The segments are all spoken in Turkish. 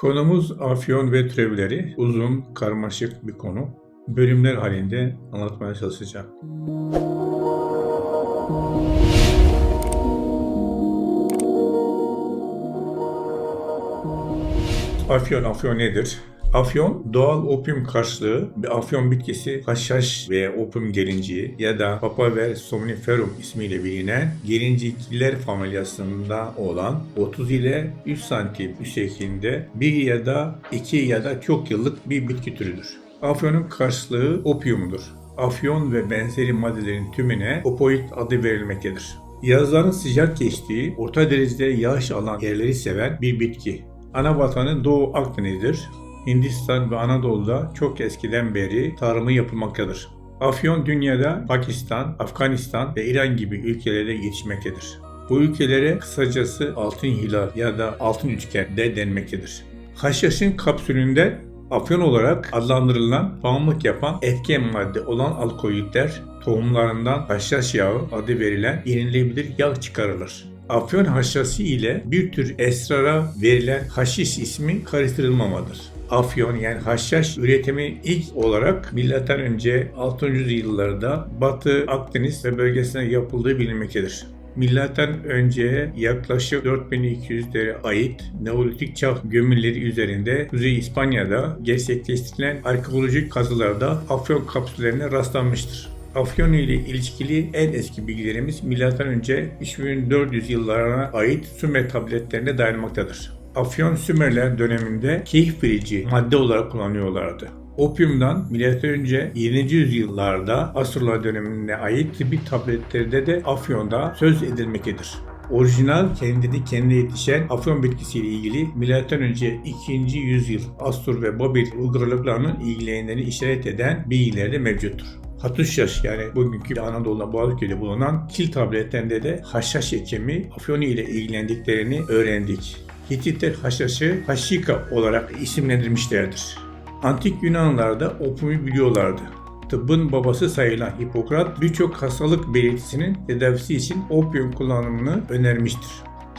Konumuz afyon ve türevleri. Uzun, karmaşık bir konu. Bölümler halinde anlatmaya çalışacağım. Afyon, afyon nedir? Afyon, doğal opium karşılığı bir afyon bitkisi haşhaş veya opium gelinciği ya da Papaver somniferum ismiyle bilinen gelincikler familyasında olan 30 ile 3 santim şeklinde bir ya da iki ya da çok yıllık bir bitki türüdür. Afyonun karşılığı opiumdur. Afyon ve benzeri maddelerin tümüne opoid adı verilmektedir. Yazların sıcak geçtiği, orta derecede yağış alan yerleri seven bir bitki. Ana vatanı Doğu Akdeniz'dir. Hindistan ve Anadolu'da çok eskiden beri tarımı yapılmaktadır. Afyon dünyada Pakistan, Afganistan ve İran gibi ülkelerde yetişmektedir. Bu ülkelere kısacası altın hilal ya da altın üçgen de denmektedir. Haşhaşın kapsülünde afyon olarak adlandırılan bağımlılık yapan etken madde olan alkoloidler tohumlarından haşhaş yağı adı verilen yenilebilir yağ çıkarılır. Afyon haşhası ile bir tür esrara verilen haşiş ismi karıştırılmamadır. Afyon yani haşhaş üretimi ilk olarak milattan önce 600 yıllarda Batı Akdeniz ve bölgesine yapıldığı bilinmektedir. Milattan önce yaklaşık 4200'lere ait Neolitik çağ gömülleri üzerinde Kuzey İspanya'da gerçekleştirilen arkeolojik kazılarda afyon kapsüllerine rastlanmıştır. Afyon ile ilişkili en eski bilgilerimiz M.Ö. 3400 yıllarına ait Sümer tabletlerine dayanmaktadır. Afyon Sümerler döneminde keyif verici madde olarak kullanıyorlardı. Opiumdan M.Ö. 7. yüzyıllarda Asurlar dönemine ait tıbbi tabletlerde de afyonda söz edilmektedir. Orijinal kendini kendine yetişen afyon bitkisiyle ilgili M.Ö. 2. yüzyıl Asur ve Babil uygarlıklarının ilgilendiğini işaret eden bilgiler de mevcuttur. Hatuşyaş yani bugünkü Anadolu'da Boğazköy'de bulunan kil tabletlerinde de haşhaş ekimi afyonu ile ilgilendiklerini öğrendik. Hititler haşhaşı haşika olarak isimlendirmişlerdir. Antik Yunanlılar da opiumu biliyorlardı. Tıbbın babası sayılan Hipokrat birçok hastalık belirtisinin tedavisi için opium kullanımını önermiştir.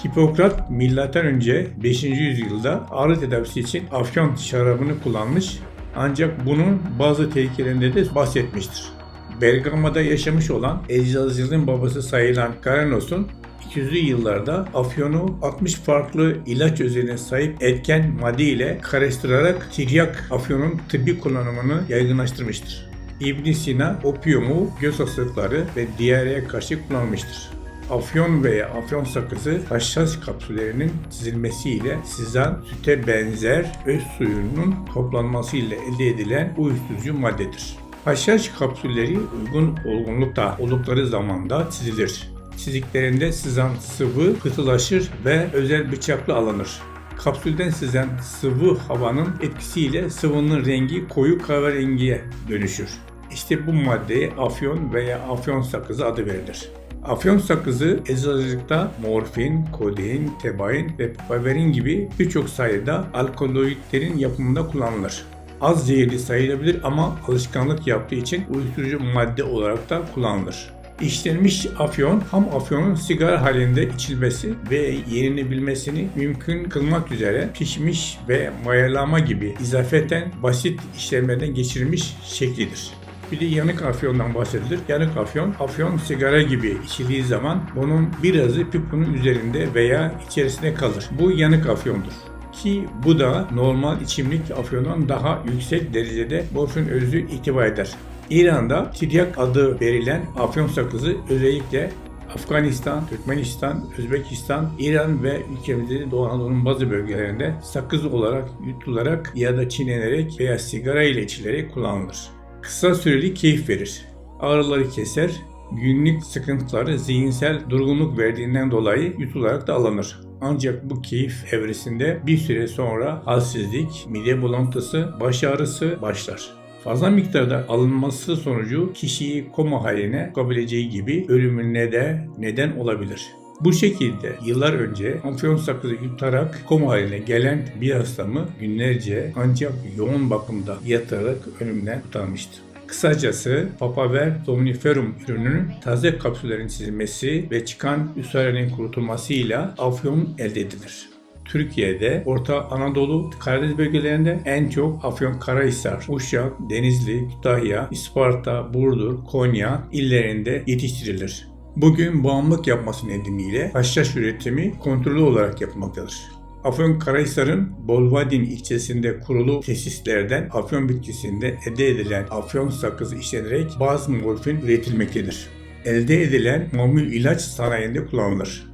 Hipokrat M.Ö. 5. yüzyılda ağrı tedavisi için afyon şarabını kullanmış ancak bunun bazı tehlikelerinde de bahsetmiştir. Bergama'da yaşamış olan eczacılığın babası sayılan Karanos'un 200'lü yıllarda afyonu 60 farklı ilaç özelliğine sahip etken madde ile karıştırarak tiryak afyonun tıbbi kullanımını yaygınlaştırmıştır. ibn Sina opiumu göz hastalıkları ve diyareye karşı kullanmıştır. Afyon veya afyon sakızı haşhaş kapsüllerinin çizilmesiyle sizan süte benzer öz suyunun toplanmasıyla elde edilen uyuşturucu maddedir. Haşhaş kapsülleri uygun olgunlukta oldukları zamanda çizilir. Çiziklerinde sızan sıvı pıhtılaşır ve özel bıçakla alınır. Kapsülden sızan sıvı havanın etkisiyle sıvının rengi koyu kahverengiye dönüşür. İşte bu maddeye afyon veya afyon sakızı adı verilir. Afyon sakızı eczacılıkta morfin, kodein, tebain ve papaverin gibi birçok sayıda alkaloidlerin yapımında kullanılır. Az zehirli sayılabilir ama alışkanlık yaptığı için uyuşturucu madde olarak da kullanılır. İşlenmiş afyon, ham afyonun sigara halinde içilmesi ve yenilebilmesini mümkün kılmak üzere pişmiş ve mayalama gibi izafeten basit işlemlerden geçirilmiş şeklidir. Bir de yanık afyondan bahsedilir. Yanık afyon, afyon sigara gibi içildiği zaman bunun birazı pipunun üzerinde veya içerisinde kalır. Bu yanık afyondur. Ki bu da normal içimlik afyondan daha yüksek derecede morfin özü itibar eder. İran'da tiryak adı verilen afyon sakızı özellikle Afganistan, Türkmenistan, Özbekistan, İran ve ülkemizde Doğu Anadolu'nun bazı bölgelerinde sakız olarak yutularak ya da çiğnenerek veya sigara ile içilerek kullanılır. Kısa süreli keyif verir. Ağrıları keser, günlük sıkıntıları zihinsel durgunluk verdiğinden dolayı yutularak da alınır. Ancak bu keyif evresinde bir süre sonra halsizlik, mide bulantısı, baş ağrısı başlar. Fazla miktarda alınması sonucu kişiyi koma haline sokabileceği gibi ölümüne de neden olabilir. Bu şekilde yıllar önce afyon sakızı yutarak koma haline gelen bir hastamı günlerce ancak yoğun bakımda yatarak ölümden kurtarmıştı. Kısacası Papaver somniferum ürününün taze kapsüllerin çizilmesi ve çıkan üsarenin kurutulmasıyla afyon elde edilir. Türkiye'de Orta Anadolu, Karadeniz bölgelerinde en çok Afyonkarahisar, Uşak, Denizli, Kütahya, İsparta, Burdur, Konya illerinde yetiştirilir. Bugün bağımlılık yapması nedeniyle haşhaş üretimi kontrollü olarak yapılmaktadır. Afyonkarahisar'ın Bolvadin ilçesinde kurulu tesislerden afyon bitkisinde elde edilen afyon sakızı işlenerek bazı morfin üretilmektedir. Elde edilen mamul ilaç sanayinde kullanılır.